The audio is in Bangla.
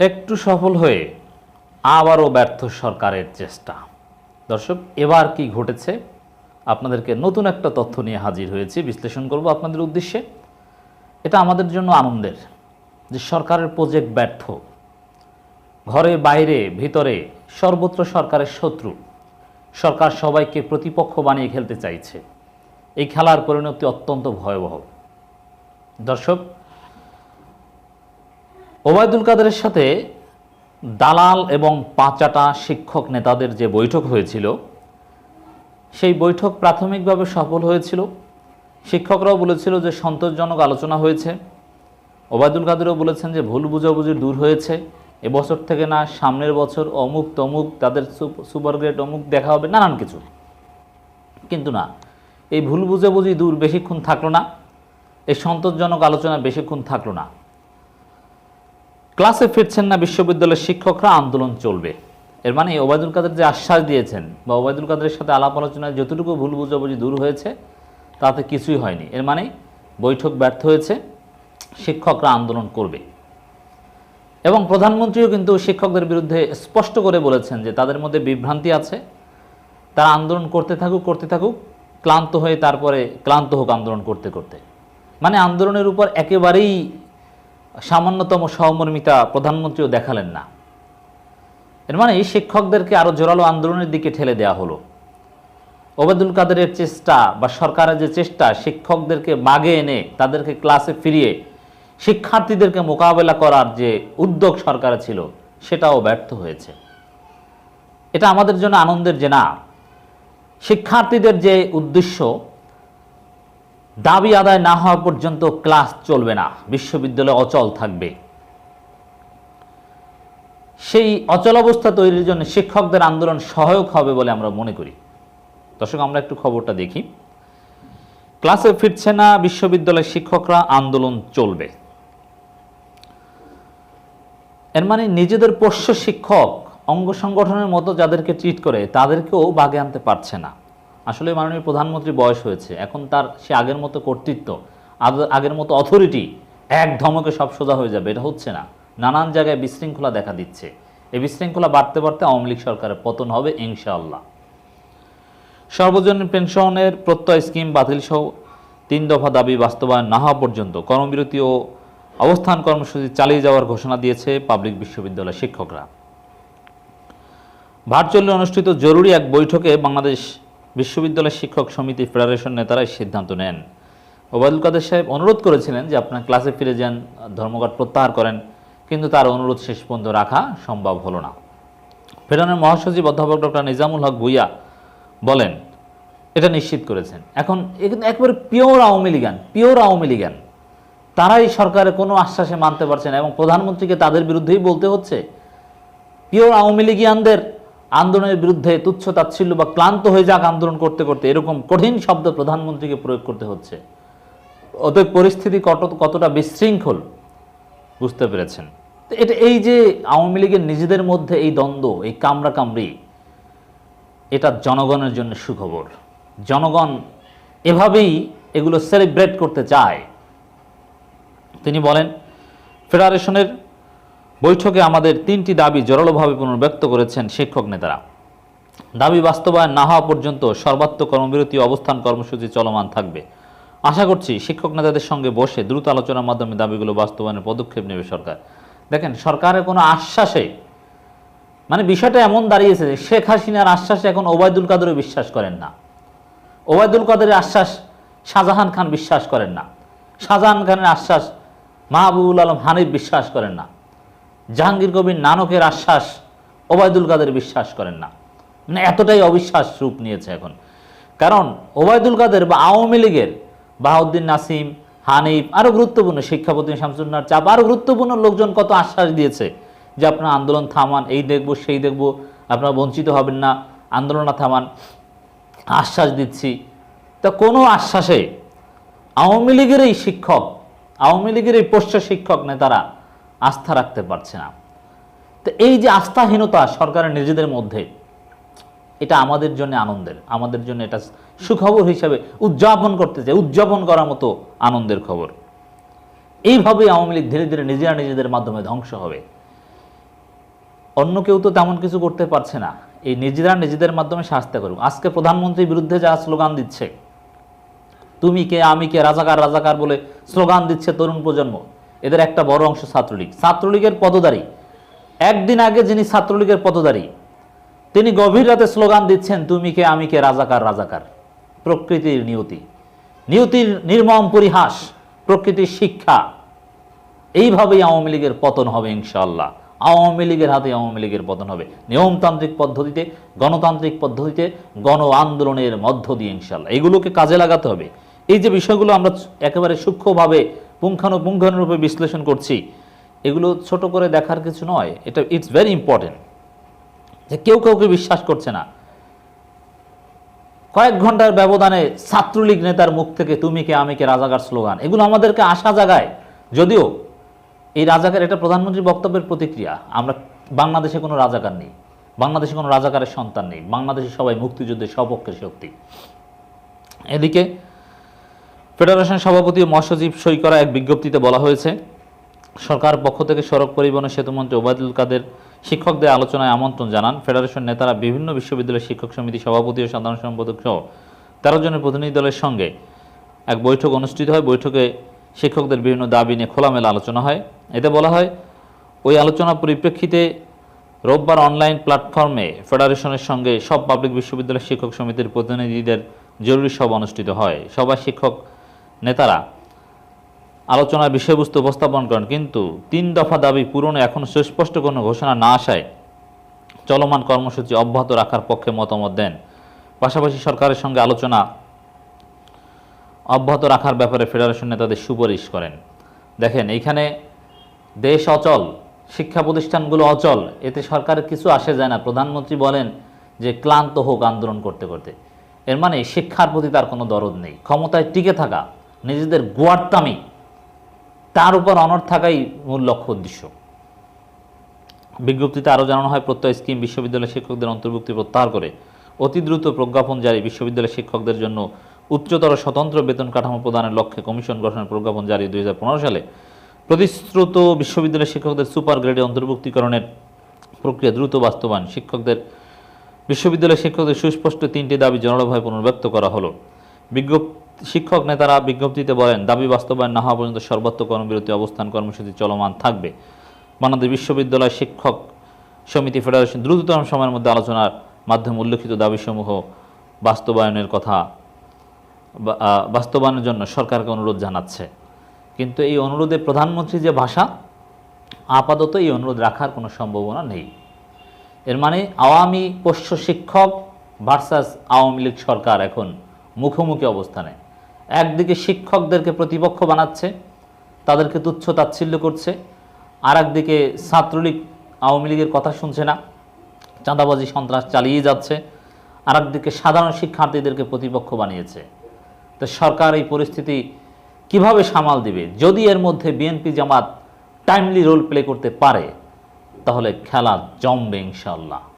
একটু সফল হয়ে আবারও ব্যর্থ সরকারের চেষ্টা। দর্শক, এবার কি ঘটেছে? আপনাদেরকে নতুন একটা তথ্য নিয়ে হাজির হয়েছি, বিশ্লেষণ করব আপনাদের উদ্দেশ্যে। এটা আমাদের জন্য আনন্দের যে সরকারের প্রজেক্ট ব্যর্থ। ঘরে বাইরে, ভিতরে সর্বত্র সরকারের শত্রু। সরকার সবাইকে প্রতিপক্ষ বানিয়ে খেলতে চাইছে। এই খেলার পরিণতি অত্যন্ত ভয়াবহ। দর্শক ওবায়দুল কাদেরের সাথে দালাল এবং পাঁচাটা শিক্ষক নেতাদের যে বৈঠক হয়েছিল, সেই বৈঠক প্রাথমিকভাবে সফল হয়েছিল। শিক্ষকরাও বলেছিল যে সন্তোষজনক আলোচনা হয়েছে। ওবায়দুল কাদেরও বলেছেন যে ভুল বুঝাবুঝি দূর হয়েছে। এবছর থেকে না, সামনের বছর অমুক তমুক তাদের সুপ- সুপার গ্রেড অমুক দেখা হবে, নানান কিছু। কিন্তু না, এই ভুল বুঝাবুঝি দূর বেশিক্ষণ থাকল না। এই সন্তোষজনক আলোচনা বেশিক্ষণ থাকল না। ক্লাসে ফিরছেন না বিশ্ববিদ্যালয়ের শিক্ষকরা, আন্দোলন চলবে। এর মানে ওবায়দুল কাদের যে আশ্বাস দিয়েছেন বা ওবায়দুল কাদের সাথে আলাপ আলোচনায় যতটুকু ভুল বুঝাবুঝি দূর হয়েছে, তাতে কিছুই হয়নি। এর মানে বৈঠক ব্যর্থ হয়েছে, শিক্ষকরা আন্দোলন করবে। এবং প্রধানমন্ত্রীও কিন্তু শিক্ষকদের বিরুদ্ধে স্পষ্ট করে বলেছেন যে তাদের মধ্যে বিভ্রান্তি আছে। তারা আন্দোলন করতে থাকুক করতে থাকুক, ক্লান্ত হয়ে তারপরে ক্লান্ত হোক আন্দোলন করতে করতে। মানে আন্দোলনের উপর একেবারেই সামান্যতম সহমর্মিতা প্রধানমন্ত্রীও দেখালেন না। এর মানে শিক্ষকদেরকে আরও জোরালো আন্দোলনের দিকে ঠেলে দেওয়া হলো। ওবায়দুল কাদেরের চেষ্টা বা সরকারের যে চেষ্টা, শিক্ষকদেরকে মাগে এনে তাদেরকে ক্লাসে ফিরিয়ে শিক্ষার্থীদেরকে মোকাবেলা করার যে উদ্যোগ সরকারের ছিল, সেটাও ব্যর্থ হয়েছে। এটা আমাদের জন্য আনন্দের যে না, শিক্ষার্থীদের যে উদ্দেশ্য দাবি আদায় না হওয়া পর্যন্ত ক্লাস চলবে না, বিশ্ববিদ্যালয় অচল থাকবে। সেই অচল অবস্থা তৈরির জন্য শিক্ষকদের আন্দোলন সহায়ক হবে বলে আমরা মনে করি। দর্শক, আমরা একটু খবরটা দেখি। ক্লাসে ফিরছে না বিশ্ববিদ্যালয়ের শিক্ষকরা, আন্দোলন চলবে। এর মানে নিজেদের পোষ্য শিক্ষক অঙ্গ সংগঠনের মতো যাদেরকে ট্রিট করে, তাদেরকেও বাগে আনতে পারছে না। আসলে মাননীয় প্রধানমন্ত্রী বয়স হয়েছে। এখন তার সে আগের মতো কর্তৃত্ব আগের মতো অথরিটি এক ধমকে সব সোজা হয়ে যাবে, এটা হচ্ছে না। নানান জায়গায় বিশৃঙ্খলা দেখা দিচ্ছে। এই বিশৃঙ্খলা বাড়তে বাড়তে আওয়ামী লীগ সরকারের পতন হবে ইনশাআল্লাহ। সর্বজনীন পেনশনের প্রত্যয় স্কিম বাতিল সহ তিন দফা দাবি বাস্তবায়ন না হওয়া পর্যন্ত কর্মবিরতি ও অবস্থান কর্মসূচি চালিয়ে যাওয়ার ঘোষণা দিয়েছে পাবলিক বিশ্ববিদ্যালয় শিক্ষকরা। ভার্চুয়ালি অনুষ্ঠিত জরুরি এক বৈঠকে বাংলাদেশ বিশ্ববিদ্যালয় শিক্ষক সমিতি ফেডারেশন নেতারা এই সিদ্ধান্ত নেন। ওবায়দুল কাদের সাহেব অনুরোধ করেছিলেন যে আপনার ক্লাসে ফিরে যান, ধর্মঘট প্রত্যাহার করেন, কিন্তু তার অনুরোধ শেষ পর্যন্ত রাখা সম্ভব হলো না। ফেডারের মহাসচিব অধ্যাপক ডক্টর নিজামুল হক ভুইয়া বলেন, এটা নিশ্চিত করেছেন। এখন এখানে একবারে পিওর আওয়ামী লীগান পিওর আওয়ামী লীগান তারাই সরকারের কোনো আশ্বাসে মানতে পারছে না এবং প্রধানমন্ত্রীকে তাদের বিরুদ্ধেই বলতে হচ্ছে। পিওর আওয়ামী লীগিয়ানদের আন্দোলনের বিরুদ্ধে তুচ্ছ তাচ্ছিল্য বা ক্লান্ত হয়ে যাক আন্দোলন করতে করতে এরকম কঠিন শব্দ প্রধানমন্ত্রীকে প্রয়োগ করতে হচ্ছে। অতএব পরিস্থিতি কত, কতটা বিশৃঙ্খল বুঝতে পেরেছেন। তো এটা এই যে আওয়ামী লীগের নিজেদের মধ্যে এই দ্বন্দ্ব, এই কামড়া কামড়ি এটা জনগণের জন্য সুখবর। জনগণ এভাবেই এগুলো সেলিব্রেট করতে চায়। তিনি বলেন, ফেডারেশনের বৈঠকে আমাদের তিনটি দাবি জোরালোভাবে পুনর্ব্যক্ত করেছেন শিক্ষক নেতারা। দাবি বাস্তবায়ন না হওয়া পর্যন্ত সর্বাত্মক কর্মবিরতি অবস্থান কর্মসূচি চলমান থাকবে। আশা করছি শিক্ষক নেতাদের সঙ্গে বসে দ্রুত আলোচনার মাধ্যমে দাবিগুলো বাস্তবায়নের পদক্ষেপ নেবে সরকার। দেখেন, সরকারের কোনো আশ্বাসে মানে বিষয়টা এমন দাঁড়িয়েছে যে শেখ হাসিনার আশ্বাসে এখন ওবায়দুল কাদেরও বিশ্বাস করেন না। ওবায়দুল কাদের আশ্বাস শাহজাহান খান বিশ্বাস করেন না। শাহজাহান খানের আশ্বাস মাহবুবুল আলম হানিফ বিশ্বাস করেন না। জাহাঙ্গীর কবির নানকের আশ্বাস ওবায়দুল কাদের বিশ্বাস করেন না। মানে এতটাই অবিশ্বাস রূপ নিয়েছে এখন। কারণ ওবায়দুল কাদের বা আওয়ামী লীগের বাহাউদ্দিন নাসিম, হানিফ আরও গুরুত্বপূর্ণ শিক্ষাপতি শামসুন্নার চাপ আরও গুরুত্বপূর্ণ লোকজন কত আশ্বাস দিয়েছে যে আপনার আন্দোলন থামান, এই দেখব, সেই দেখব, আপনারা বঞ্চিত হবেন না, আন্দোলন থামান, আশ্বাস দিচ্ছি। তা কোনো আশ্বাসে আওয়ামী লীগের এই শিক্ষক, আওয়ামী লীগের এই পোষ্য শিক্ষক নেতারা আস্থা রাখতে পারছে না। তো এই যে আস্থাহীনতা সরকারের নিজেদের মধ্যে, এটা আমাদের জন্য আনন্দের, আমাদের জন্য এটা সুখবর হিসাবে উদযাপন করতে চাই, উদযাপন করার মতো আনন্দের খবর। এইভাবেই আওয়ামী লীগ ধীরে ধীরে নিজেরা নিজেদের মাধ্যমে ধ্বংস হবে। অন্য কেউ তো তেমন কিছু করতে পারছে না। এই নিজেরা নিজেদের মাধ্যমে শাস্তি করুক। আজকে প্রধানমন্ত্রীর বিরুদ্ধে যা স্লোগান দিচ্ছে, তুমি কে, আমি কে, রাজাকার রাজাকার বলে স্লোগান দিচ্ছে তরুণ প্রজন্ম এদের একটা বড় অংশ ছাত্রলীগ। ছাত্রলীগের পদধারী। একদিন আগে যিনি ছাত্রলীগের পদধারী, তিনি গভীর রাতে স্লোগান দিচ্ছেন, তুমি কে, আমি কে, রাজাকার রাজাকার। প্রকৃতির নিয়তি। নিয়তির নির্মম পরিহাস, প্রকৃতির শিক্ষা। এইভাবেই আওয়ামী লীগের পতন হবে ইনশাল্লাহ আওয়ামী লীগের হাতে আওয়ামী লীগের পতন হবে। নিয়মতান্ত্রিক পদ্ধতিতে, গণতান্ত্রিক পদ্ধতিতে, গণ আন্দোলনের মধ্য দিয়ে ইনশাল্লাহ এগুলোকে কাজে লাগাতে হবে। এই যে বিষয়গুলো আমরা একেবারে সূক্ষ্মভাবে পুঙ্খানুপুঙ্খানুরূপে বিশ্লেষণ করছি, এগুলো ছোট করে দেখার কিছু নয়। এটা ইটস ভেরি ইম্পর্টেন্ট যে কেউ কাউকে বিশ্বাস করছে না। কয়েক ঘণ্টার ব্যবধানে ছাত্রলীগ নেতার মুখ থেকে তুমি কে, আমি কে, রাজাকার স্লোগান, এগুলো আমাদেরকে আশা জাগায়। যদিও এই রাজাকার, এটা প্রধানমন্ত্রীর বক্তব্যের প্রতিক্রিয়া। আমরা বাংলাদেশে কোনো রাজাকার নেই, বাংলাদেশে কোনো রাজাকারের সন্তান নেই, বাংলাদেশে সবাই মুক্তিযুদ্ধের সপক্ষের শক্তি। এদিকে ফেডারেশন সভাপতি মহাসচিব সই করা এক বিজ্ঞপ্তিতে বলা হয়েছে, সরকার পক্ষ থেকে সড়ক পরিবহন সেতুমন্ত্রী ওবায়দুল কাদের শিক্ষকদের আলোচনায় আমন্ত্রণ জানান। ফেডারেশন নেতারা বিভিন্ন বিশ্ববিদ্যালয়ের শিক্ষক সমিতি সভাপতি ও সাধারণ সম্পাদক সহ তেরো জনের প্রতিনিধি দলের সঙ্গে এক বৈঠক অনুষ্ঠিত হয়। বৈঠকে শিক্ষকদের বিভিন্ন দাবি নিয়ে খোলামেলা আলোচনা হয়। এতে বলা হয়, ওই আলোচনা পরিপ্রেক্ষিতে রোববার অনলাইন প্ল্যাটফর্মে ফেডারেশনের সঙ্গে সব পাবলিক বিশ্ববিদ্যালয় শিক্ষক সমিতির প্রতিনিধিদের জরুরি সভা অনুষ্ঠিত হয়। সভায় শিক্ষক নেতারা আলোচনার বিষয়বস্তু উপস্থাপন করেন, কিন্তু তিন দফা দাবি পূরণে এখন সুস্পষ্ট কোনো ঘোষণা না আসায় চলমান কর্মসূচি অব্যাহত রাখার পক্ষে মতামত দেন। পাশাপাশি সরকারের সঙ্গে আলোচনা অব্যাহত রাখার ব্যাপারে ফেডারেশন নেতাদের সুপারিশ করেন। দেখেন, এইখানে দেশ অচল, শিক্ষা প্রতিষ্ঠানগুলো অচল, এতে সরকারের কিছু আসে যায় না। প্রধানমন্ত্রী বলেন যে ক্লান্ত হোক আন্দোলন করতে করতে। এর মানে শিক্ষার প্রতি তার কোনো দরদ নেই। ক্ষমতায় টিকে থাকা নিজেদের গোয়ারতামি তার উপর অনড় থাকাই মূল লক্ষ্য উদ্দেশ্য। বিজ্ঞপ্তিতে আরও জানানো হয়, প্রত্যয় স্কিম বিশ্ববিদ্যালয়ের শিক্ষকদের অন্তর্ভুক্তি প্রত্যাহার করে অতি দ্রুত প্রজ্ঞাপন জারি বিশ্ববিদ্যালয়ের শিক্ষকদের জন্য উচ্চতর স্বতন্ত্র বেতন কাঠামো প্রদানের লক্ষ্যে কমিশন গঠনের প্রজ্ঞাপন জারি দুই হাজার পনেরো সালে। প্রতিশ্রুত বিশ্ববিদ্যালয়ের শিক্ষকদের সুপার গ্রেডে অন্তর্ভুক্তিকরণের প্রক্রিয়া দ্রুত বাস্তবায়ন। শিক্ষকদের, বিশ্ববিদ্যালয়ের শিক্ষকদের সুস্পষ্ট তিনটি দাবি জনভাবে পুনর্ব্যক্ত করা হলো। বিজ্ঞপ্তি শিক্ষক নেতারা বিজ্ঞপ্তিতে বলেন, দাবি বাস্তবায়ন না হওয়া পর্যন্ত সর্বত্র কর্মবিরতি অবস্থান কর্মসূচি চলমান থাকবে। বাংলাদেশ বিশ্ববিদ্যালয় শিক্ষক সমিতি ফেডারেশন দ্রুততম সময়ের মধ্যে আলোচনার মাধ্যমে উল্লেখিত দাবিসমূহ বাস্তবায়নের কথা বাস্তবায়নের জন্য সরকারকে অনুরোধ জানাচ্ছে। কিন্তু এই অনুরোধে প্রধানমন্ত্রী যে ভাষা, আপাতত এই অনুরোধ রাখার কোনো সম্ভাবনা নেই। এর মানে আওয়ামী পোষ্য শিক্ষক ভার্সাস আওয়ামী লীগ সরকার এখন মুখোমুখি অবস্থানে। একদিকে শিক্ষকদেরকে প্রতিপক্ষ বানাচ্ছে, তাদেরকে তুচ্ছ তাচ্ছিল্য করছে আর একদিকে ছাত্রলীগ আওয়ামী লীগের কথা শুনছে না, চাঁদাবাজি সন্ত্রাস চালিয়ে যাচ্ছে আর একদিকে সাধারণ শিক্ষার্থীদেরকে প্রতিপক্ষ বানিয়েছে। তো সরকার এই পরিস্থিতি কীভাবে সামাল দিবে? যদি এর মধ্যে BNP Jamaat timely role play করতে পারে, তাহলে খেলা জমবে ইনশাল্লাহ